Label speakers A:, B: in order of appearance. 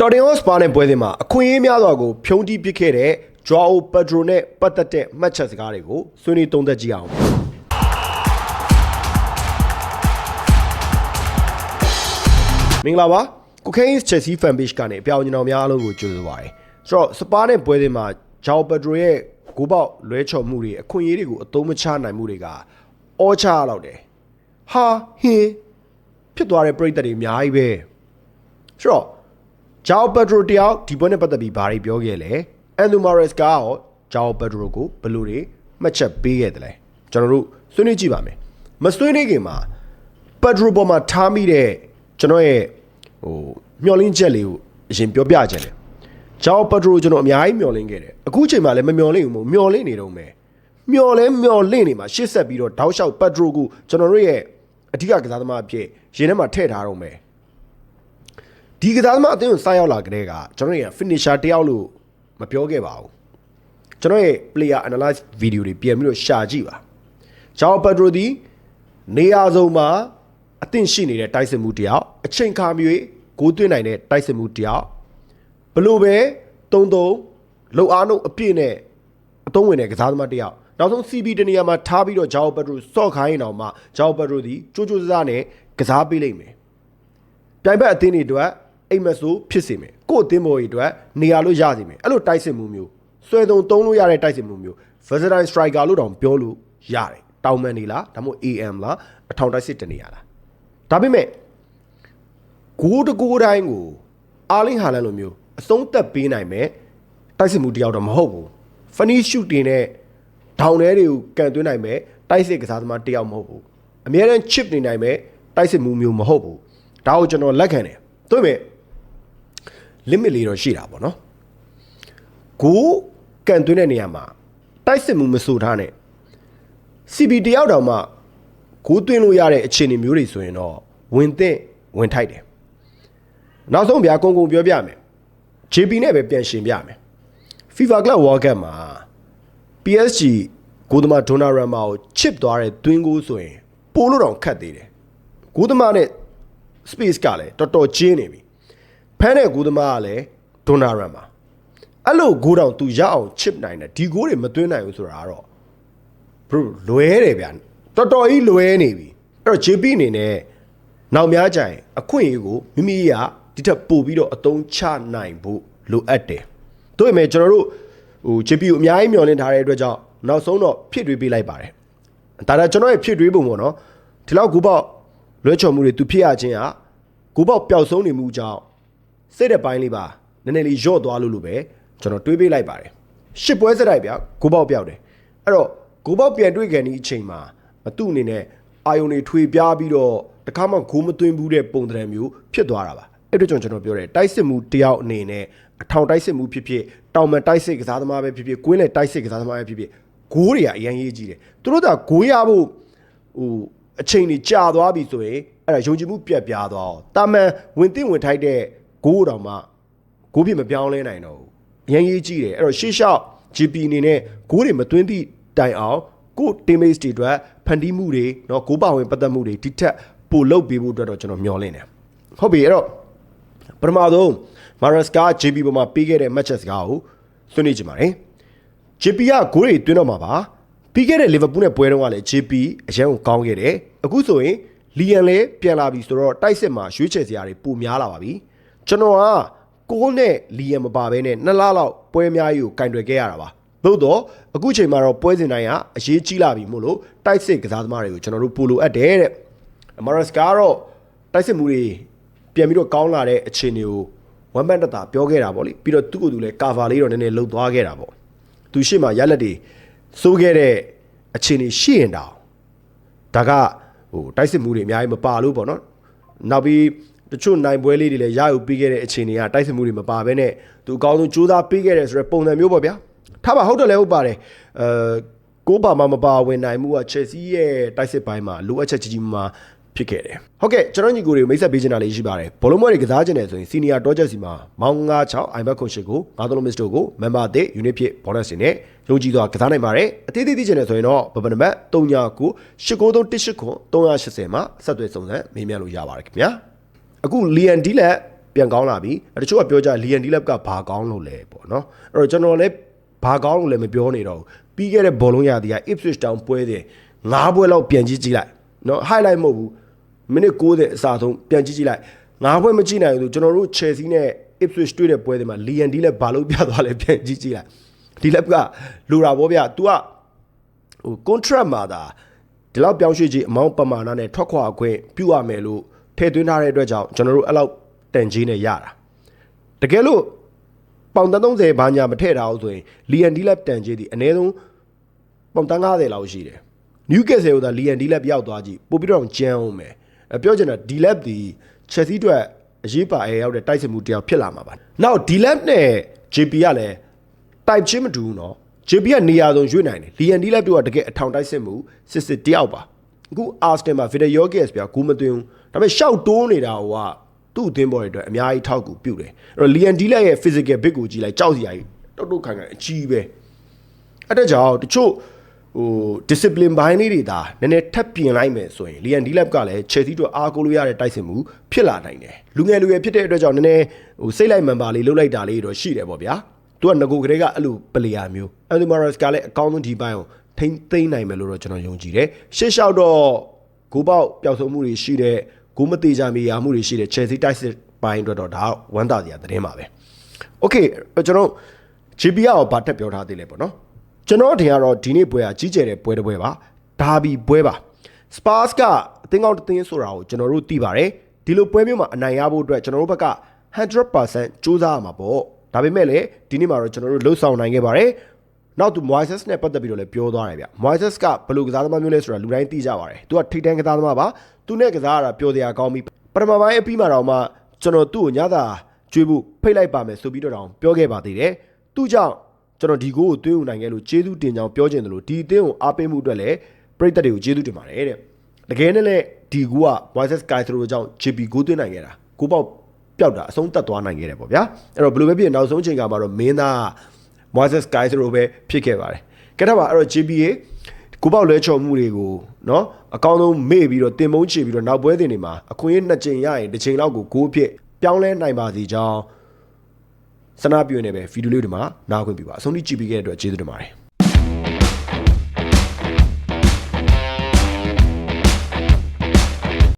A: တော်တင်ဟော့စပါနဲ့ပွဲစဉ်မှာအခွင့်အရေးများစွာကိုဖြုံးတီးပစ်ခဲ့တဲ့ Joao Pedro နဲ့ပတ်သက်တဲ့မှတ်ချက်စကားတွေကိုဆွေးနွေးသုံးသပ်ကြည့်အောင်မင်္ဂလာပါကိုကိန်း Chelsea Fan Page ကနေအပြောင်းအကျွန်တော်များအားလုံးကိုကြိုဆိုပါရစေဆိုတော့စပါနဲ့ပွဲစဉ်မှာ Joao Pedro ရဲ့ဂိုးပေါက်လွဲချော်မှုတွေအခွင့်အရေးတွေကိုအသုံးမချနိုင်မှုတွေကအောချရတော့တယ်ဟာဟင်းဖြစ်သွားတဲ့ပြိတ္တတွေအများကြီးပဲဆိုတော့ ဂျာအိုပက်ဒရိုတယောက်ဒီပွဲနဲ့ပတ်သက်ပြီးဘာတွေပြောခဲ့လဲအန်ဒူမာရက်စ်ကရောဂျာအိုပက်ဒရိုကိုဘယ်လိုတွေမှတ်ချက်ပေးခဲ့တယ်လဲကျွန်တော်တို့ဆွေးနွေးကြည့်ပါမယ်မဆွေးနွေးခင်မှာပက်ဒရိုပေါ်မှာထားမိတဲ့ကျွန်တော်ရဲ့ဟိုမျောလင်းချက်လေးကိုအရင်ပြောပြချင်တယ်ဂျာအိုပက်ဒရိုကျွန်တော်အများကြီးမျောလင်းခဲ့တယ်အခုချိန်မှာလည်းမမျောလင်းဘူးမို့မျောလင်းနေတော့မယ်မျောလဲမျောလင့်နေမှာရှေ့ဆက်ပြီးတော့တောက်လျှောက်ပက်ဒရိုကိုကျွန်တော်တို့ရဲ့အဓိကကစားသမားအဖြစ်ရင်ထဲမှာထည့်ထားတော့မယ် ဒီကစားသမားအသင်းကိုစရောက်လာကြတဲ့ကကျွန်တော်ရဲ့ finisher တယောက်လို့မပြောခဲ့ပါဘူးကျွန်တော်ရဲ့ player analyze video တွေပြန်ပြီးတော့ရှာကြည့်ပါဂျာအိုပက်ဒရိုဒီနေရာစုံမှာအသင့်ရှိနေတဲ့တိုက်စစ်မှုတယောက်အချိန်ခါမျိုးဂိုးသွင်းနိုင်တဲ့တိုက်စစ်မှုတယောက်ဘလို့ပဲတုံတုံလှုပ်အားနှုတ်အပြည့်နဲ့အသုံးဝင်တဲ့ကစားသမားတယောက်နောက်ဆုံး CB တနေရာမှာထားပြီးတော့ဂျာအိုပက်ဒရိုစော့ခိုင်းအောင်မှဂျာအိုပက်ဒရိုဒီကြိုးကြိုးစားစားနဲ့ကစားပေးလိမ့်မယ်ပြိုင်ဘက်အသင်းတွေအတွက် အိမ်မက်ဆိုးဖြစ်စေမယ်ကို့အသင်းပေါ်တွေအတွက်နေရာလို့ရစေမယ်အဲ့လိုတိုက်စစ်မှုမျိုးဆွဲသုံးသုံးလို့ရတဲ့တိုက်စစ်မှုမျိုး versatile striker လို့တောင်ပြောလို့ရတယ်တောင်မန်နေလားဒါမှမဟုတ် AM လားအထောင်တိုက်စစ်တနေရလားဒါပေမဲ့ဂိုးတကိုးတိုင်းကိုအာလင်းဟာလန်လိုမျိုးအဆုံးသက်ပေးနိုင်မယ်တိုက်စစ်မှုတယောက်တော့မဟုတ်ဘူး funny shoot တင်တဲ့ဒေါင်ထဲတွေကိုကန်သွင်းနိုင်မယ်တိုက်စစ်ကစားသမားတယောက်မဟုတ်ဘူးအများရန် chip နေနိုင်မယ်တိုက်စစ်မှုမျိုးမဟုတ်ဘူးဒါကိုကျွန်တော်လက်ခံတယ်သို့ပေမဲ့ limit လေးတော့ရှိတာပေါ့နော်ကိုကန်သွင်းတဲ့နေရာမှာတိုက်စစ်မှုမဆိုထားနဲ့ CB တယောက်တောင်မှကိုသွင်းလို့ရတဲ့အခြေအနေမျိုးတွေဆိုရင်တော့ဝင်သင့်ဝင်ထိုက်တယ်နောက်ဆုံးဗျာကုံကုံပြောပြမယ် JP နဲ့ပဲပြန်ရှင်ပြမယ် FIFA Club World Cup မှာ PSG ကိုသမားဒိုနာရမ်မာကိုချစ်သွားတဲ့တွင်းကိုဆိုရင်ပိုးလို့တောင်ခတ်သေးတယ်ကိုသမားနဲ့ space ကလည်းတော်တော်ကျင်းနေပြီ ဖမ်းတဲ့ဂိုးသမားကလည်းဒိုနာရမ်မာအဲ့လိုဂိုးတောင်သူရအောင်ချစ်နိုင်တယ်ဒီဂိုးတွေမသွင်းနိုင်ဘူးဆိုတာကတော့ bro လွဲတယ်ဗျာတော်တော်ကြီးလွဲနေပြီအဲ့တော့ JP အနေနဲ့နောက်များကြရင်အခွင့်အရေးကိုမိမိရဒီထက်ပိုပြီးတော့အသုံးချနိုင်ဖို့လိုအပ်တယ်တို့ပေမဲ့ကျွန်တော်တို့ဟို JP ကိုအများကြီးမျှော်လင့်ထားတဲ့အတွက်ကြောင့်နောက်ဆုံးတော့ဖြစ်တွေးပေးလိုက်ပါတယ်ဒါဒါကျွန်တော်ရဲ့ဖြစ်တွေးပုံပေါ့နော်ဒီလောက်ကူပေါက်လွဲချော်မှုတွေသူဖြစ်ရခြင်းဟာကူပေါက်ပျောက်ဆုံးနေမှုကြောင့် စိတ်တဲ့ပိုင်းလေးပါနည်းနည်းလေးညော့သွားလို့လို့ပဲကျွန်တော်တွေးပေးလိုက်ပါတယ်ရှစ်ပွဲစတိုက်ဗျကူပေါက်ပျောက်တယ်အဲ့တော့ကူပေါက်ပြန်တွေ့ကန်ဒီအချိန်မှာသူ့အနေနဲ့အာယုန်တွေထွေပြားပြီးတော့တခါမှဂိုးမသွင်းဘူးတဲ့ပုံသဏ္ဍာန်မျိုးဖြစ်သွားတာပါအဲ့တော့ကျွန်တော်ပြောတယ်တိုက်စစ်မှုတယောက်အနေနဲ့အထောင်တိုက်စစ်မှုဖြစ်ဖြစ်တောင်မန်တိုက်စစ်ကစားသမားပဲဖြစ်ဖြစ်ကွင်းလေတိုက်စစ်ကစားသမားပဲဖြစ်ဖြစ်ဂိုးတွေကအရင်ရေးကြည့်တယ်သူတို့ကဂိုးရဖို့ဟိုအချိန်ကြီးကြာသွားပြီဆိုရင်အဲ့ဒါယုံကြည်မှုပြတ်ပြားသွားအောင်တာမန်ဝင်သိဝင်ထိုက်တဲ့ ဂိုးတောင်မှဂိုးပြမပြောင်းလဲနိုင်တော့ဘူးအရင်ရေးကြည့်တယ်အဲ့တော့ရှေ့လျှောက် GP အနေနဲ့ဂိုးတွေမသွင်းသည့်တိုင်အောင်ကို teammates တွေအတွက်ဖန်တီးမှုတွေเนาะဂိုးပါဝင်ပတ်သက်မှုတွေဒီထက်ပိုလုပ်ပေးဖို့အတွက်တော့ကျွန်တော်မျှော်လင့်တယ်ဟုတ်ပြီအဲ့တော့ပထမဆုံး Maras က JP ပေါ်မှာပေးခဲ့တဲ့ matches ကားကိုဆွေးနွေးကြပါမယ် JP ကဂိုးတွေတွင်းတော့မှာပါပြီးခဲ့တဲ့ Liverpool နဲ့ပွဲတုန်းကလည်း JP အရန်ကိုကောင်းခဲ့တယ်အခုဆိုရင်လီယန်လည်းပြန်လာပြီဆိုတော့တိုက်စစ်မှာရွေးချယ်စရာတွေပိုများလာပါပြီ ကျွန်တော်ကကိုးနဲ့လီယန်မပါဘဲနဲ့နှစ်လလောက်ပွဲအများကြီးကိုကင်တွယ်ခဲ့ရတာပါသို့တော့အခုချိန်မှာတော့ပွဲစဉ်တိုင်းကအရေးကြီးလာပြီမို့လို့တိုက်စစ်ကစားသမားတွေကိုကျွန်တော်တို့ပို့လိုအပ်တယ်တဲ့မာရစ်ကတော့တိုက်စစ်မှုတွေပြန်ပြီးတော့ကောင်းလာတဲ့အခြေအနေကိုဝမ်ဘန်တတာပြောခဲ့တာပေါ့လေပြီးတော့သူ့ကိုယ်သူလည်းကာဗာလေးတော့နည်းနည်းလှုပ်သွားခဲ့တာပေါ့သူရှေ့မှာရက်လက်တွေစိုးခဲ့တဲ့အခြေအနေရှိရင်တောင်ဒါကဟိုတိုက်စစ်မှုတွေအများကြီးမပါလို့ပေါ့နော်နောက်ပြီး တချို့နိုင်ပွဲလေးတွေလည်းရယူပြီးခဲ့တဲ့အခြေအနေကတိုက်စစ်မှုတွေမပါဘဲနဲ့သူအကောင်းဆုံးကြိုးစားပေးခဲ့တယ်ဆိုတော့ပုံစံမျိုးပေါ့ဗျာထားပါဟုတ်တယ်လည်းဟုတ်ပါတယ်အဲကိုပါမမပါဝင်နိုင်မှုက Chelsea ရဲ့တိုက်စစ်ပိုင်းမှာလိုအပ်ချက်ကြီးကြီးမားမားဖြစ်ခဲ့တယ်ဟုတ်ကဲ့ကျွန်တော်ညီကိုတွေကိုမိတ်ဆက်ပေးချင်တာလေးရှိပါတယ်ဘောလုံးမတွေကစားချင်တယ်ဆိုရင် Senior Dodgers စီမှာမောင်96 iBet ခုရှိကိုငါးသလုံး miss တို့ကို member အသစ် unit ဖြစ် bonus တွေနဲ့ယုံကြည်စွာကစားနိုင်ပါတယ်အသေးသေးသိချင်တယ်ဆိုရင်တော့ဘဘနံပါတ်39 8938ခွန်380မှာဆက်သွယ်စုံစမ်းမေးမြန်းလို့ရပါတယ်ခင်ဗျာ အခု Lian D လက်ပပြန်ကောင်းလာပြီတချို့ကပြောကြလီယန်ဒီလပ်ကဘာကောင်းလို့လဲပေါ့နော်အဲ့တော့ကျွန်တော်လည်းဘာကောင်းလို့လဲမပြောနေတော့ဘူးပြီးခဲ့တဲ့ဘောလုံးရာသီက Ipswich Town ပွဲတဲ့၅ပွဲလောက်ပြန်ကြည့်ကြည့်လိုက်နော် highlight မဟုတ်ဘူးမိနစ်60အစားဆုံးပြန်ကြည့်ကြည့်လိုက်၅ပွဲမကြည့်နိုင်ဘူးကျွန်တော်တို့ Chelsea နဲ့ Ipswich တွေ့တဲ့ပွဲတွေမှာလီယန်ဒီလပ်ဘာလို့ပြသွားလဲပြန်ကြည့်ကြည့်လိုက်ဒီလပ်ကလိုတာဗောဗျ तू ကဟို contract မှာဒါဒီလောက်ပြောင်းရွှေ့ကြီးအမောင်းပမာဏနဲ့ထွက်ခွာခွင့်ပြုရမယ်လို့ ထည့်သွင်းထားတဲ့အတွက်ကြောင့်ကျွန်တော်တို့အဲ့လောက်တန်ကြီးနဲ့ရတာတကယ်လို့ပေါင်တန်း30ဘာညာမထည့်တာအောင်ဆိုရင်လီယန်ဒီလက်တန်ကြီးဒီအနည်းဆုံးပေါင်တန်း90လောက်ရှိတယ်နယူကက်ဆယ်ကလီယန်ဒီလက်ပြောက်သွားကြည့်ပို့ပြီးတော့ကျန်းအောင်မယ်ပြောချင်တာဒီလက်ဒီချက်စီအတွက်အရေးပါအဲရောက်တဲ့တိုက်စစ်မှုတယောက်ဖြစ်လာမှာပါနောက်ဒီလက်နဲ့ JP ကလည်းတိုက်ချင်းမတူဘူးနော် JP ကနေရာဆုံးရွေ့နိုင်တယ်လီယန်ဒီလက်တို့ကတကယ်အထောင်တိုက်စစ်မှုစစ်စစ်တယောက်ပါအခုအာစတင်မှာဗီဒီယိုဂက်စ်ပြောကူမသွင်းဘူး ဒါပေမဲ့ရှောက်တိုးနေတာဟိုကသူ့အသင်းပေါ်တွေအတွက်အများကြီးထောက်ကူပြုတယ်အဲ့တော့ Lian D lab ရဲ့ physical bit ကိုကြည့်လိုက်ကြောက်စရာကြီးတုတ်တုတ်ခိုင်ခိုင်အကြီးပဲအဲ့ဒါကြောင့်တချို့ဟို discipline ဘိုင်းလေးတွေဒါနည်းနည်းထပ်ပြင်လိုက်မယ်ဆိုရင် Lian D lab ကလည်း Chelsea တို့အားကိုးလို့ရတဲ့တိုက်စစ်မှုဖြစ်လာနိုင်တယ်လူငယ်လူရွယ်ဖြစ်တဲ့အတွက်ကြောင့်နည်းနည်းဟိုစိတ်လိုက်မှန်ပါလေးလှုပ်လိုက်တာလေးတော့ရှိတယ်ပေါ့ဗျာသူကငကိုကလေးကအဲ့လိုပလေယာမျိုးအန်ဒီမာရစ်ကလည်းအကောင်းဆုံးဒီပိုင်းကိုထိမ့်သိမ့်နိုင်မယ်လို့တော့ကျွန်တော်ယုံကြည်တယ်ရှေ့လျှောက်တော့ဂိုးပေါက်ပျောက်ဆုံးမှုတွေရှိတဲ့ ဂိုးမသေးကြမီယာမှုတွေရှိတဲ့ Chelsea တိုက်စစ်ပိုင်းအတွက်တော့ဒါဝမ်းသာစရာသတင်းပါပဲ Okay ကျွန်တော် GP ရောဘာတက်ပြောထားသေးလဲပေါ့နော်ကျွန်တော်အထင်ကတော့ဒီနေ့ပွဲကကြီးကျယ်တဲ့ပွဲတစ်ပွဲပါဒါဘီပွဲပါ Spurs ကအသင်းကောင်းတစ်သင်းဆိုတာကိုကျွန်တော်တို့သိပါတယ်ဒီလိုပွဲမျိုးမှာအနိုင်ရဖို့အတွက်ကျွန်တော်တို့ဘက်က100%စူးစမ်းရမှာပေါ့ဒါပေမဲ့လည်းဒီနေ့မှာတော့ကျွန်တော်တို့လှုပ်ဆောင်နိုင်ခဲ့ပါတယ် နောက်သူ Moises နဲ့ပတ်သက်ပြီးတော့လည်းပြောသွားတယ်ဗျ Moises ကဘယ်လိုကစားသမားမျိုးလဲဆိုတာလူတိုင်းသိကြပါတယ်သူကထိတ်တန်းကစားသမားပါသူနဲ့ကစားရတာပျော်စရာကောင်းပြီပထမပိုင်းအပြီးမှာတော့မှကျွန်တော်သူ့ကိုညသာကျွေးဖို့ဖိတ်လိုက်ပါမယ်ဆိုပြီးတော့တောင်ပြောခဲ့ပါသေးတယ်သူကြောင့်ကျွန်တော်ဒီကိုကိုသွေးဦးနိုင်ခဲ့လို့ကျေးဇူးတင်ကြောင်းပြောချင်တယ်လို့ဒီအသင်းကိုအားပေးမှုအတွက်လည်းပရိသတ်တွေကိုကျေးဇူးတင်ပါတယ်တဲ့တကယ်နဲ့လည်းဒီကူက Moises Caicedo ကြောင့် JP ကိုသွင်းနိုင်ခဲ့တာကိုပေါက်ပျောက်တာအဆုံးသတ်သွားနိုင်ခဲ့တယ်ပေါ့ဗျာအဲ့တော့ဘယ်လိုပဲဖြစ်နောက်ဆုံးချိန်ကမှာတော့မင်းသား Moises Caicedo ပဲဖြစ်ခဲ့ပါတယ်ကဲတော့ပါအဲ့တော့ JP ရေကိုပေါက်လဲချော်မှုတွေကိုเนาะအကောင်းဆုံးမေ့ပြီးတော့တင်မုန်းချပြီးတော့နောက်ပွဲတင်တွေမှာအခွင့်အရေးနှစ်ချိန်ရရင်တစ်ချိန်လောက်ကိုဂိုးဖြစ်ပြောင်းလဲနိုင်ပါစီကြောင်းဆန္ဒပြုနေပဲဗီဒီယိုလေးတွေမှာနားခွင့်ပြပါအဆုံးထိကြည့်ပြီးခဲ့တဲ့အတွက်ကျေးဇူးတင်ပါတယ်